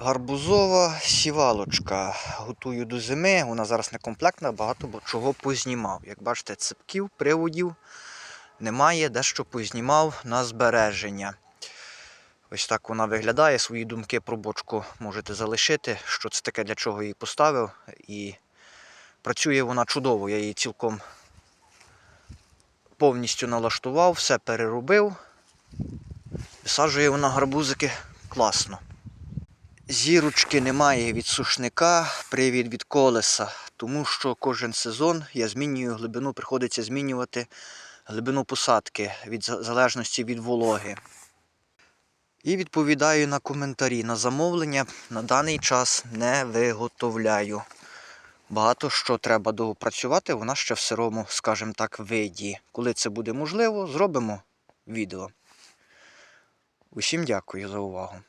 Гарбузова сівалочка. Готую до зими. Вона зараз не комплектна, багато бо чого познімав. Як бачите, цепків, приводів немає, дещо познімав на збереження. Ось так вона виглядає. Свої думки про бочку можете залишити. Що це таке, для чого її поставив. І працює вона чудово. Я її цілком повністю налаштував, все переробив. Висаджує вона гарбузики класно. Зірочки немає від сушника, привід від колеса, тому що кожен сезон я змінюю глибину, приходиться змінювати глибину посадки від залежності від вологи. І відповідаю на коментарі. На замовлення на даний час не виготовляю. Багато що треба доопрацювати, вона ще в сирому, скажімо так, виді. Коли це буде можливо, зробимо відео. Усім дякую за увагу.